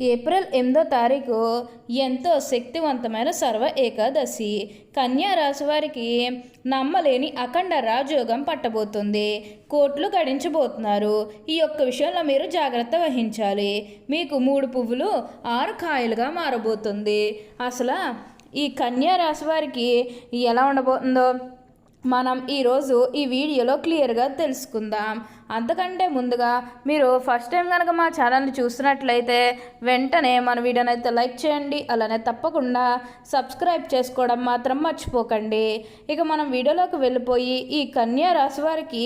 April ఎనిమిదో తారీఖు ఎంతో శక్తివంతమైన సర్వ ఏకాదశి. కన్యా రాశి వారికి నమ్మలేని అఖండ రాజయోగం పట్టబోతుంది. కోట్లు గడించబోతున్నారు. ఈ యొక్క విషయంలో మీరు జాగ్రత్త వహించాలి. మీకు మూడు పువ్వులు ఆరు కాయలుగా మారబోతుంది. అసలు ఈ కన్యా రాశి వారికి ఎలా ఉండబోతుందో మనం ఈరోజు ఈ వీడియోలో క్లియర్గా తెలుసుకుందాం. అంతకంటే ముందుగా మీరు ఫస్ట్ టైం కనుక మా ఛానల్ని చూస్తున్నట్లయితే వెంటనే మన వీడియోని అయితే లైక్ చేయండి అలానే తప్పకుండా సబ్స్క్రైబ్ చేసుకోవడం మాత్రం మర్చిపోకండి. ఇక మనం వీడియోలోకి వెళ్ళిపోయి ఈ కన్యా రాశి వారికి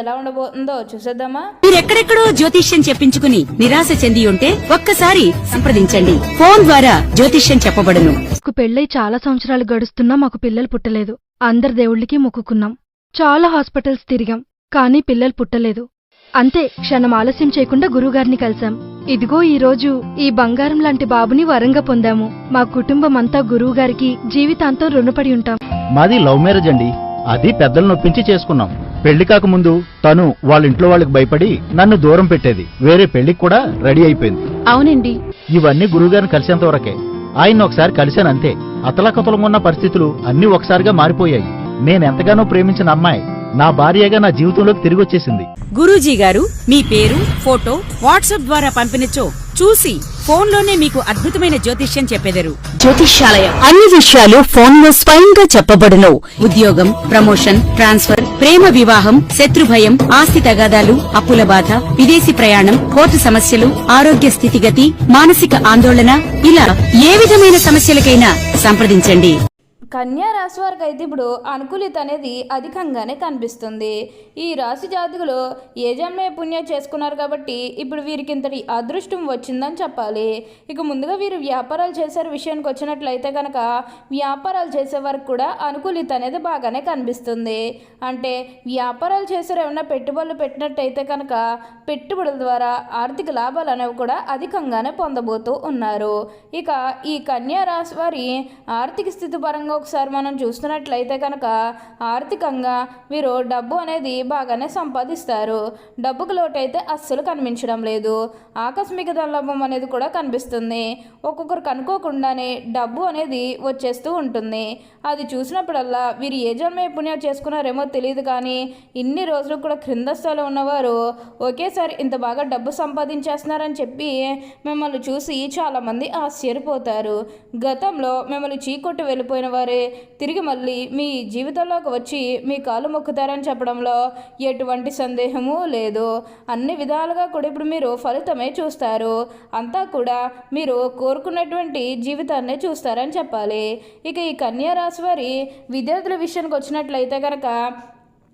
ఎలా ఉండబోతుందో చూసేద్దామా? మీరెక్కడెక్కడో జ్యోతిష్యం చెప్పించుకుని నిరాశ చెంది ఉంటే ఒక్కసారి సంప్రదించండి. ఫోన్ ద్వారా జ్యోతిష్యం చెప్పబడును. మాకు పెళ్ళై చాలా సంవత్సరాలు గడుస్తున్నా మాకు పిల్లలు పుట్టలేదు. అందరి దేవుళ్ళకి మొక్కుకున్నాం. చాలా హాస్పిటల్స్ తిరిగాం. కానీ పిల్లలు పుట్టలేదు. అంతే క్షణం ఆలస్యం చేయకుండా గురువుగారిని కలిశాం. ఇదిగో ఈ రోజు ఈ బంగారం లాంటి బాబుని వరంగా పొందాము. మా కుటుంబం అంతా గురువుగారికి జీవితాంతం రుణపడి ఉంటాం. మాది లవ్ మ్యారేజ్ అండి. అది పెద్దలు నొప్పించి చేసుకున్నాం. పెళ్ళి కాకముందు తను వాళ్ళ ఇంట్లో వాళ్ళకి భయపడి నన్ను దూరం పెట్టేది. వేరే పెళ్ళికి కూడా రెడీ అయిపోయింది. అవునండి. ఇవన్నీ గురువుగారిని కలిసేంత వరకే. ఆయన ఒకసారి కలిశానంతే అతలకతలంగా ఉన్న పరిస్థితులు అన్ని ఒకసారిగా మారిపోయాయి. నేనెంతగానో ప్రేమించిన అమ్మాయి. నా భార్యగా నా జీవితంలోకి తిరిగి వచ్చేసింది గురూజీ గారు మీ పేరు ఫోటో వాట్సాప్ ద్వారా పంపినచో చూసి ఫోన్లోనే మీకు అద్భుతమైన జ్యోతిష్యం చెప్పెదరు. జ్యోతిష్యాలయం. అన్ని విషయాలు ఫోన్లో స్వయంగా చెప్పబడును. ఉద్యోగం ప్రమోషన్ ట్రాన్స్ఫర్ ప్రేమ వివాహం శత్రుభయం ఆస్తి తగాదాలు అప్పుల బాధ విదేశీ ప్రయాణం కోర్టు సమస్యలు ఆరోగ్య స్థితిగతి మానసిక ఆందోళన ఇలా ఏ విధమైన సమస్యలకైనా సంప్రదించండి. కన్యా రాశి వారికి అయితే ఇప్పుడు అనుకూలిత అనేది అధికంగానే కనిపిస్తుంది. ఈ రాశి జాతకులు ఏ జన్మే పుణ్యం చేసుకున్నారు కాబట్టి ఇప్పుడు వీరికి ఇంతటి అదృష్టం వచ్చిందని చెప్పాలి. ఇక ముందుగా వీరు వ్యాపారాలు చేసే విషయానికి వచ్చినట్లయితే కనుక వ్యాపారాలు చేసే వారికి కూడా అనుకూలిత అనేది బాగానే కనిపిస్తుంది. అంటే వ్యాపారాలు చేసారు ఏమైనా పెట్టుబడులు పెట్టినట్టయితే కనుక పెట్టుబడుల ద్వారా ఆర్థిక లాభాలు అనేవి కూడా అధికంగానే పొందబోతూ ఉన్నారు. ఇక ఈ కన్యా రాశి వారి ఆర్థిక స్థితి పరంగా ఒకసారి మనం చూస్తున్నట్లయితే కనుక ఆర్థికంగా వీరు డబ్బు అనేది బాగానే సంపాదిస్తారు. డబ్బుకు లోటు అయితే అస్సలు కనిపించడం లేదు. ఆకస్మిక ధనలాభం అనేది కూడా కనిపిస్తుంది. ఒక్కొక్కరికి అనుకోకుండానే డబ్బు అనేది వచ్చేస్తూ ఉంటుంది. అది చూసినప్పుడల్లా వీరు ఏ జన్మ పుణ్యం చేసుకున్నారేమో తెలియదు కానీ ఇన్ని రోజులు కూడా క్రింద స్థాయిలో ఉన్నవారు ఒకేసారి ఇంత బాగా డబ్బు సంపాదించేస్తున్నారని చెప్పి మిమ్మల్ని చూసి చాలామంది ఆశ్చర్యపోతారు. గతంలో మిమ్మల్ని చీకొట్టు వెళ్ళిపోయిన వారు తిరిగి మళ్ళీ మీ జీవితంలోకి వచ్చి మీ కాలు మొక్కుతారని చెప్పడంలో ఎటువంటి సందేహము లేదు. అన్ని విధాలుగా కూడా ఇప్పుడు మీరు ఫలితమే చూస్తారు. అంతా కూడా మీరు కోరుకున్నటువంటి జీవితాన్నే చూస్తారని చెప్పాలి. ఇక ఈ కన్యా రాశి వారి విద్యార్థుల విషయానికి వచ్చినట్లయితే కనుక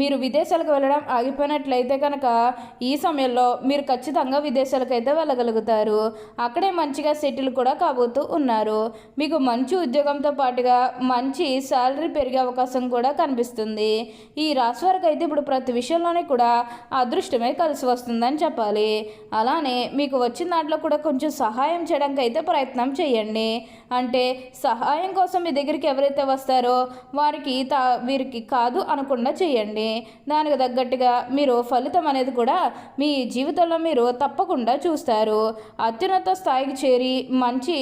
మీరు విదేశాలకు వెళ్ళడం ఆగిపోయినట్లయితే కనుక ఈ సమయంలో మీరు ఖచ్చితంగా విదేశాలకు అయితే వెళ్ళగలుగుతారు. అక్కడే మంచిగా సెటిల్ కూడా కాబోతూ ఉన్నారు. మీకు మంచి ఉద్యోగంతో పాటుగా మంచి శాలరీ పెరిగే అవకాశం కూడా కనిపిస్తుంది. ఈ రాశి వారికి అయితే ఇప్పుడు ప్రతి విషయంలోనే కూడా అదృష్టమే కలిసి వస్తుందని చెప్పాలి. అలానే మీకు వచ్చిన దాంట్లో కూడా కొంచెం సహాయం చేయడానికి అయితే ప్రయత్నం చేయండి. అంటే సహాయం కోసం మీ దగ్గరికి ఎవరైతే వస్తారో వారికి తా వీరికి కాదు అనకుండా చేయండి. దానికి తగ్గట్టుగా మీరు ఫలితం అనేది కూడా మీ జీవితంలో మీరు తప్పకుండా చూస్తారు. అత్యున్నత స్థాయికి చేరి మంచి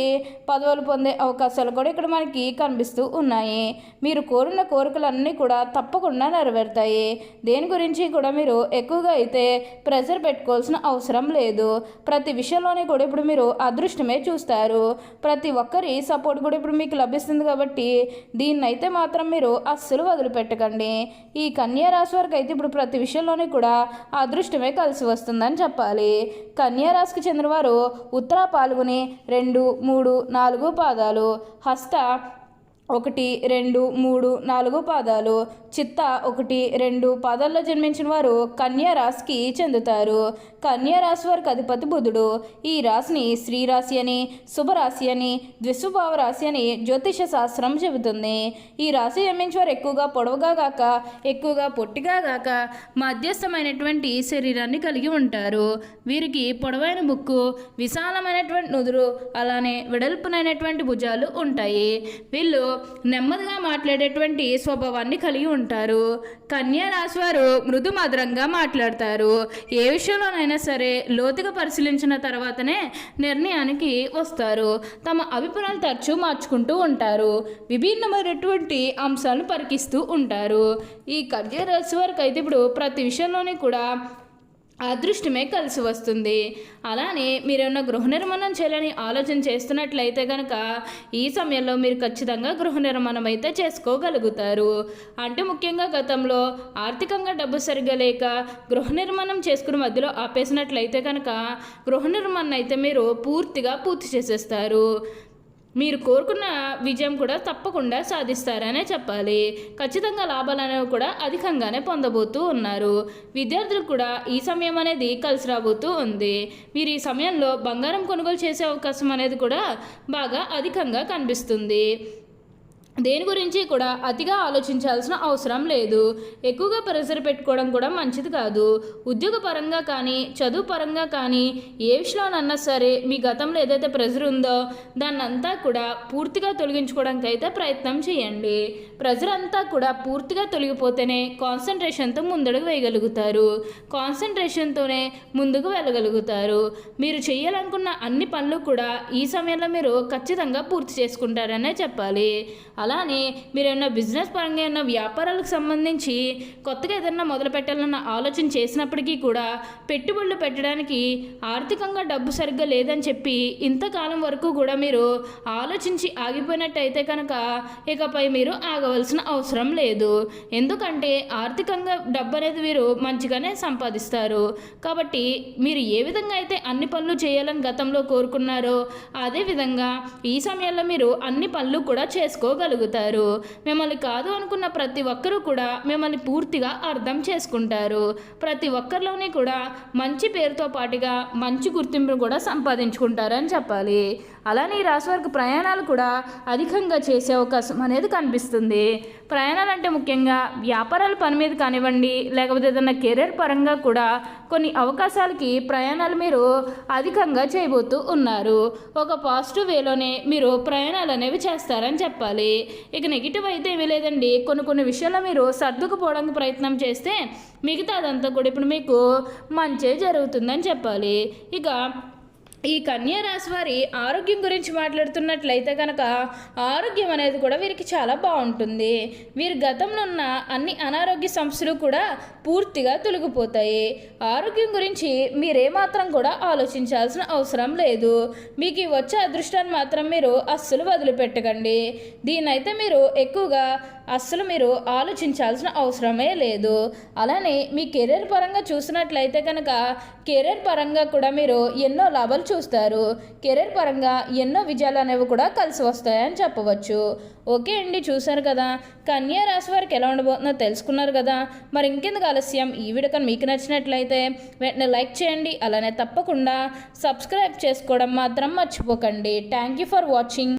పదవులు పొందే అవకాశాలు కూడా ఇక్కడ మనకి కనిపిస్తూ ఉన్నాయి. మీరు కోరిన కోరికలన్నీ కూడా తప్పకుండా నెరవేరుతాయి. దేని గురించి కూడా మీరు ఎక్కువగా అయితే ప్రెజర్ పెట్టుకోవాల్సిన అవసరం లేదు. ప్రతి విషయంలోనే కూడా ఇప్పుడు మీరు అదృష్టమే చూస్తారు. ప్రతి ఒక్కరి సపోర్ట్ కూడా ఇప్పుడు మీకు లభిస్తుంది కాబట్టి దీన్నైతే మాత్రం మీరు అస్సలు వదిలిపెట్టకండి. ఈ కన్యా రాశి వారికి అయితే ఇప్పుడు ప్రతి విషయంలోనే కూడా అదృష్టమే కలిసి వస్తుందని చెప్పాలి. కన్యా రాశికి చెందినవారు ఉత్తర పాల్గొని రెండు మూడు నాలుగు పాదాలు. హస్త ఒకటి రెండు మూడు నాలుగు పాదాలు. చిత్త ఒకటి రెండు పాదాల్లో జన్మించిన వారు కన్యా రాశికి చెందుతారు. కన్యా రాశి వారికి అధిపతి బుధుడు. ఈ రాశిని శ్రీరాశి అని శుభరాశి అని ద్విస్వభావ రాశి అని జ్యోతిష శాస్త్రం చెబుతుంది. ఈ రాశి జన్మించిన వారు ఎక్కువగా పొడవుగా గాక ఎక్కువగా పొట్టిగా గాక మధ్యస్థమైనటువంటి శరీరాన్ని కలిగి ఉంటారు. వీరికి పొడవైన ముక్కు విశాలమైనటువంటి నుదురు అలానే వెడల్పునైనటువంటి భుజాలు ఉంటాయి. వీళ్ళు నెమ్మదిగా మాట్లాడేటువంటి స్వభావాన్ని కలిగి ఉంటారు. కన్యా రాశి వారు మృదు మధురంగా మాట్లాడతారు. ఏ విషయంలోనైనా సరే లోతుగా పరిశీలించిన తర్వాతనే నిర్ణయానికి వస్తారు. తమ అభిప్రాయాలు తరచూ మార్చుకుంటూ ఉంటారు. విభిన్నమైనటువంటి అంశాలను పరికిస్తూ ఉంటారు. ఈ కన్యా రాశి వారికి అయితే ఇప్పుడు ప్రతి విషయంలోనే కూడా అదృష్టమే కలిసి వస్తుంది. అలానే మీరేమన్నా గృహ నిర్మాణం చేయాలని ఆలోచన చేస్తున్నట్లయితే కనుక ఈ సమయంలో మీరు ఖచ్చితంగా గృహ నిర్మాణం అయితే చేసుకోగలుగుతారు. అంటే ముఖ్యంగా గతంలో ఆర్థికంగా డబ్బు సరిగ్గా లేక గృహ నిర్మాణం చేసుకుని మధ్యలో ఆపేసినట్లయితే కనుక గృహ నిర్మాణం అయితే మీరు పూర్తిగా పూర్తి చేసేస్తారు. మీరు కోరుకున్న విజయం కూడా తప్పకుండా సాధిస్తారనే చెప్పాలి. ఖచ్చితంగా లాభాలు అనేవి కూడా అధికంగానే పొందబోతూ ఉన్నారు. విద్యార్థులకు కూడా ఈ సమయం అనేది కలిసి రాబోతూ ఉంది. మీరు ఈ సమయంలో బంగారం కొనుగోలు చేసే అవకాశం అనేది కూడా బాగా అధికంగా కనిపిస్తుంది. దేని గురించి కూడా అతిగా ఆలోచించాల్సిన అవసరం లేదు. ఎక్కువగా ప్రెషర్ పెట్టుకోవడం కూడా మంచిది కాదు. ఉద్యోగ పరంగా కానీ చదువు పరంగా కానీ ఏ విషయంలోనన్నా సరే మీ గతంలో ఏదైతే ప్రెషర్ ఉందో దాన్ని అంతా కూడా పూర్తిగా తొలగించుకోవడానికి అయితే ప్రయత్నం చేయండి. ప్రెషర్ అంతా కూడా పూర్తిగా తొలగిపోతేనే కాన్సన్ట్రేషన్తో ముందడుగు వేయగలుగుతారు. కాన్సన్ట్రేషన్తోనే ముందుకు వెళ్ళగలుగుతారు. మీరు చేయాలనుకున్న అన్ని పనులు కూడా ఈ సమయంలో మీరు ఖచ్చితంగా పూర్తి చేసుకుంటారనే చెప్పాలి. అలానే మీరు ఏమైనా బిజినెస్ పరంగా ఏమైనా వ్యాపారాలకు సంబంధించి కొత్తగా ఏదైనా మొదలు పెట్టాలన్న ఆలోచన చేసినప్పటికీ కూడా పెట్టుబడులు పెట్టడానికి ఆర్థికంగా డబ్బు సరిగ్గా లేదని చెప్పి ఇంతకాలం వరకు కూడా మీరు ఆలోచించి ఆగిపోయినట్టయితే కనుక ఇకపై మీరు ఆగవలసిన అవసరం లేదు. ఎందుకంటే ఆర్థికంగా డబ్బు అనేది మీరు మంచిగానే సంపాదిస్తారు. కాబట్టి మీరు ఏ విధంగా అయితే అన్ని పనులు చేయాలని గతంలో కోరుకున్నారో అదే విధంగా ఈ సమయంలో మీరు అన్ని పనులు కూడా కలుగుతారు మిమ్మల్ని కాదు అనుకున్న ప్రతి ఒక్కరూ కూడా మిమ్మల్ని పూర్తిగా అర్థం చేసుకుంటారు. ప్రతి ఒక్కరిలోని కూడా మంచి పేరుతో పాటుగా మంచి గుర్తింపును కూడా సంపాదించుకుంటారని చెప్పాలి. అలానే ఈ రాశి వారికి ప్రయాణాలు కూడా అధికంగా చేసే అవకాశం అనేది కనిపిస్తుంది. ప్రయాణాలు అంటే ముఖ్యంగా వ్యాపారాల పని మీద కానివ్వండి లేకపోతే ఏదైనా కెరీర్ పరంగా కూడా కొన్ని అవకాశాలకి ప్రయాణాలు మీరు అధికంగా చేయబోతూ ఉన్నారు. ఒక పాజిటివ్ వేలోనే మీరు ప్రయాణాలు అనేవి చేస్తారని చెప్పాలి. ఇక నెగిటివ్ అయితే ఏమీ లేదండి. కొన్ని కొన్ని విషయాల్లో మీరు సర్దుకుపోవడానికి ప్రయత్నం చేస్తే మిగతా అదంతా కూడా ఇప్పుడు మీకు మంచే జరుగుతుందని చెప్పాలి. ఇక ఈ కన్యా రాశి వారి ఆరోగ్యం గురించి మాట్లాడుతున్నట్లయితే కనుక ఆరోగ్యం అనేది కూడా వీరికి చాలా బాగుంటుంది. వీరి గతంలో ఉన్న అన్ని అనారోగ్య సమస్యలు కూడా పూర్తిగా తొలగిపోతాయి. ఆరోగ్యం గురించి మీరేమాత్రం కూడా ఆలోచించాల్సిన అవసరం లేదు. మీకు వచ్చే అదృష్టాన్ని మాత్రం మీరు అస్సలు వదిలిపెట్టకండి. దీన్నైతే మీరు ఎక్కువగా అస్సలు మీరు ఆలోచించాల్సిన అవసరమే లేదు. అలానే మీ కెరీర్ పరంగా చూసినట్లయితే కనుక కెరీర్ పరంగా కూడా మీరు ఎన్నో లాభాలు చూస్తారు. కెరీర్ పరంగా ఎన్నో విజయాలు అనేవి కూడా కలిసి వస్తాయని చెప్పవచ్చు. ఓకే అండి చూశారు కదా. కన్యా రాశి వారికి ఎలా ఉండబోతుందో తెలుసుకున్నారు కదా. మరి ఇంకెందుకు ఆలస్యం? ఈ వీడియో కానీ మీకు నచ్చినట్లయితే వెంటనే లైక్ చేయండి. అలానే తప్పకుండా సబ్స్క్రైబ్ చేసుకోవడం మాత్రం మర్చిపోకండి. Thank you for watching